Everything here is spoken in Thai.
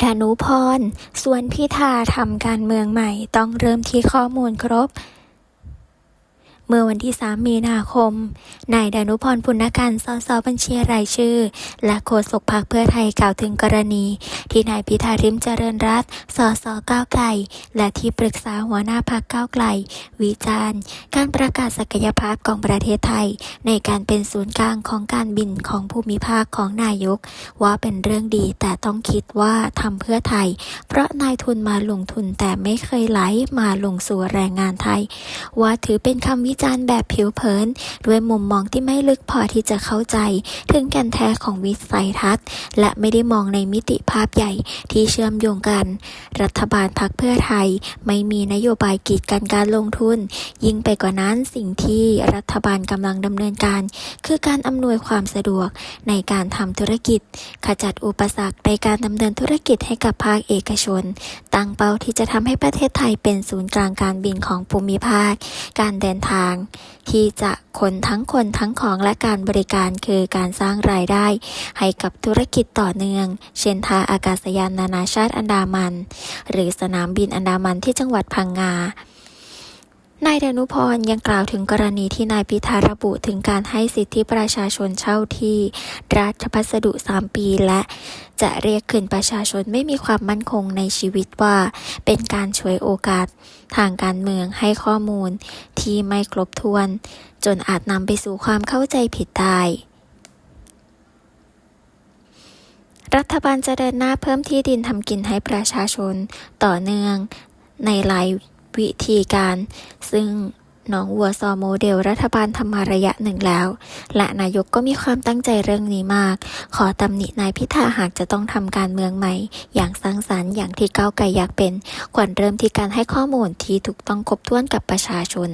ดานุพร ส่วนพิธาทำการเมืองใหม่ต้องเริ่มที่ข้อมูลครบ มื่อวันที่ 3 มีนาคม นายดานุพรปุณกันสสบัญชีรายชื่อ และโฆษกพรรคเพื่อไทยกล่าวถึงกรณี ที่นายพิธาริมเจริญรัตสสก้าวไกล และที่ปรึกษาหัวหน้าพรรคก้าวไกล วิจารณ์ การประกาศศักยภาพของประเทศไทย ในการเป็นศูนย์กลางของการบินของภูมิภาคของนายก ว่าเป็นเรื่องดีแต่ต้องคิดว่าทำเพื่อไทย เพราะนายทุนมาลงทุนแต่ไม่เคยไหลมาลงสู่แรงงานไทย ว่าถือเป็นคำวิจารณ์แบบผิวเผิน ด้วยมุมมองที่ไม่ลึกพอที่จะเข้าใจ ถึงแก่นแท้ของวิสัยทัศน์ และไม่ได้มองในมิติภาพใหญ่ที่เชื่อมโยงกัน รัฐบาลพักเพื่อไทย ไม่มีนโยบายกีดกันการลงทุน ยิ่งไปกว่านั้นสิ่งที่รัฐบาลกำลังดำเนินการ คือการอำนวยความสะดวกในการทำธุรกิจ ขจัดอุปสรรคในการดำเนินธุรกิจให้กับภาคเอกชน ตั้งเป้าที่จะทำให้ประเทศไทยเป็นศูนย์กลางการบินของภูมิภาค การเดินทางที่จะคนทั้งคนทั้งของและการบริการคือการสร้างรายได้ ให้กับธุรกิจต่อเนื่อง เช่นท่าอากาศยานนานาชาติอันดามัน หรือสนามบินอันดามันที่จังหวัดพังงา นายดนุพรยังกล่าวถึงกรณีที่นายพิธาระบุถึงการให้สิทธิประชาชนเช่าที่ราชพัสดุ 3 ปีและจะเรียกคืนประชาชนไม่มีความมั่นคงในชีวิตว่า เป็นการช่วยโอกาสทางการเมืองให้ข้อมูลที่ไม่ครบถ้วน จนอาจนำไปสู่ความเข้าใจผิดได้รัฐบาลจะเดินหน้าเพิ่มที่ดินทำกินให้ประชาชนต่อเนื่องในหลาย วิธีการ ซึ่งหน้องวัวซอโมเดลรัฐบาลทำมาระยะหนึ่งแล้ว และนายกก็มีความตั้งใจเรื่องนี้มาก ขอตำหนินายพิธาหากจะต้องทำการเมืองใหม่ อย่างสร้างสรรค์อย่างที่ก้าวไกลอยากเป็น ควรเริ่มที่การให้ข้อมูลที่ถูกต้องครบถ้วนกับประชาชน